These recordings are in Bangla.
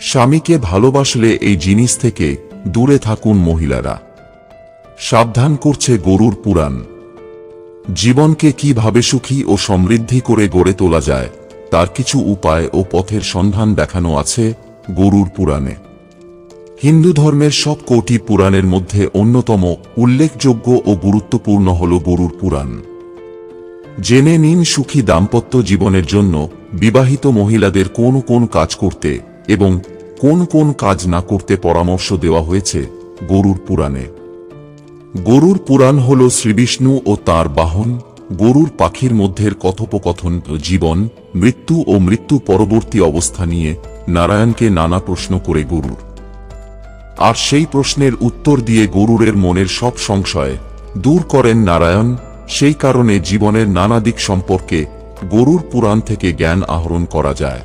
স্বামীকে ভালোবাসলে এই জিনিস থেকে দূরে থাকুন মহিলারা। সাবধান করছে গরুর পুরাণ। জীবনকে কীভাবে সুখী ও সমৃদ্ধি করে গড়ে তোলা যায়, তার কিছু উপায় ও পথের সন্ধান দেখানো আছে গরুর পুরাণে। হিন্দু ধর্মের সব কোটি পুরাণের মধ্যে অন্যতম উল্লেখযোগ্য ও গুরুত্বপূর্ণ হল গরুর পুরাণ। জেনে নিন সুখী দাম্পত্য জীবনের জন্য বিবাহিত মহিলাদের কোন কোন কাজ করতে এবং কোন কোন কাজ না করতে পরামর্শ দেওয়া হয়েছে গরুর পুরাণে। গরুর পুরাণ হল শ্রীবিষ্ণু ও তার বাহন, গরুর পাখির মধ্যের কথোপকথন, জীবন, মৃত্যু ও মৃত্যু পরবর্তী অবস্থা নিয়ে নারায়ণকে নানা প্রশ্ন করে গরুর। আর সেই প্রশ্নের উত্তর দিয়ে গরুরের মনের সব সংশয় দূর করেন নারায়ণ, সেই কারণে জীবনের নানা দিক সম্পর্কে গরুর পুরাণ থেকে জ্ঞান আহরণ করা যায়।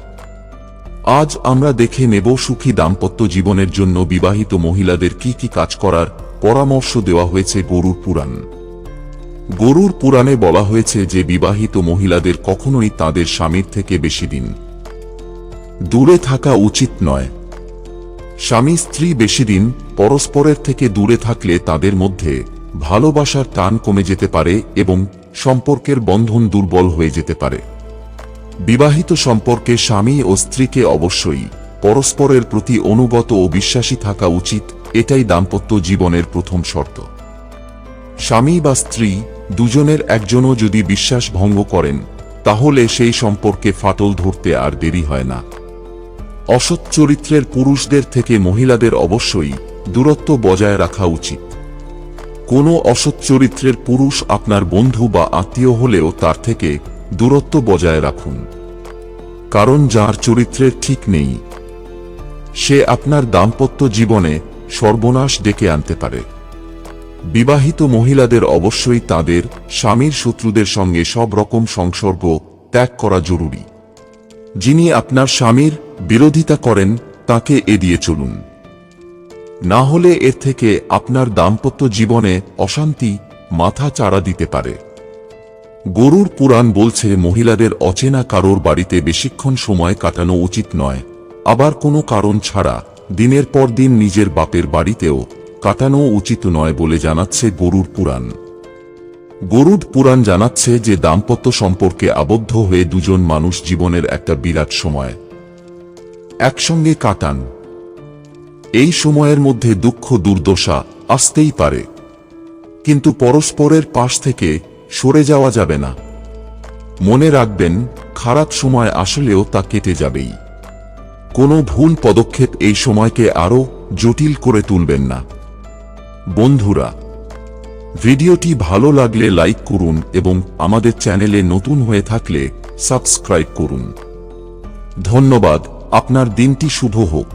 আজ আমরা দেখে নেব সুখী দাম্পত্য জীবনের জন্য বিবাহিত মহিলাদের কি কি কাজ করার পরামর্শ দেওয়া হয়েছে গরুর পুরাণ। গরুর পুরাণে বলা হয়েছে যে বিবাহিত মহিলাদের কখনোই তাদের স্বামীর থেকে বেশি দিন দূরে থাকা উচিত নয়। স্বামী স্ত্রী বেশি দিন পরস্পরের থেকে দূরে থাকলে তাদের মধ্যে ভালোবাসার টান কমে যেতে পারে এবং সম্পর্কের বন্ধন দুর্বল হয়ে যেতে পারে। বিবাহিত সম্পর্কে স্বামী ও স্ত্রীকে অবশ্যই পরস্পরের প্রতি অনুগত ও বিশ্বাসী থাকা উচিত, এটাই দাম্পত্য জীবনের প্রথম শর্ত। স্বামী বা স্ত্রী দুজনের একজনও যদি বিশ্বাস ভঙ্গ করেন, তাহলে সেই সম্পর্কে ফাটল ধরতে আর দেরি হয় না। অসৎ চরিত্রের পুরুষদের থেকে মহিলাদের অবশ্যই দূরত্ব বজায় রাখা উচিত। কোনো অসৎ চরিত্রের পুরুষ আপনার বন্ধু বা আত্মীয় হলেও তার থেকে দূরত্ব বজায় রাখুন। কারণ যার চরিত্রের ঠিক নেই, সে আপনার দাম্পত্য জীবনে সর্বনাশ ডেকে আনতে পারে। বিবাহিত মহিলাদের অবশ্যই তাদের স্বামীর শত্রুদের সঙ্গে সব রকম সংসর্গ ত্যাগ করা জরুরি। যিনি আপনার স্বামীর বিরোধিতা করেন, তাকে এড়িয়ে চলুন। না হলে এর থেকে আপনার দাম্পত্য জীবনে অশান্তি মাথা চাড়া দিতে পারে। গরুর পুরাণ বলছে, মহিলাদের অচেনা কারোর বাড়িতে বেশিক্ষণ সময় কাটানো উচিত নয়। আবার কোনো কারণ ছাড়া দিনের পর দিন নিজের বাপের বাড়িতেও কাটানো উচিত নয় বলে জানাচ্ছে গরুর পুরাণ। গরুড পুরাণ জানাচ্ছে যে দাম্পত্য সম্পর্কে আবদ্ধ হয়ে দুজন মানুষ জীবনের একটা বিরাট সময়। একসঙ্গে কাটান। এই সময়ের মধ্যে দুঃখ দুর্দশা আসতেই পারে। কিন্তু পরস্পরের পাশ থেকে সরে যাওয়া যাবে না। মনে রাখবেন, খারাপ সময় আসলেও তা কেটে যাবেই। কোনো ভুল পদক্ষেপ এই সময়কে আরও জটিল করে তুলবেন না। বন্ধুরা, ভিডিওটি ভালো লাগলে লাইক করুন এবং আমাদের চ্যানেলে নতুন হয়ে থাকলে সাবস্ক্রাইব করুন। ধন্যবাদ, আপনার দিনটি শুভ হোক।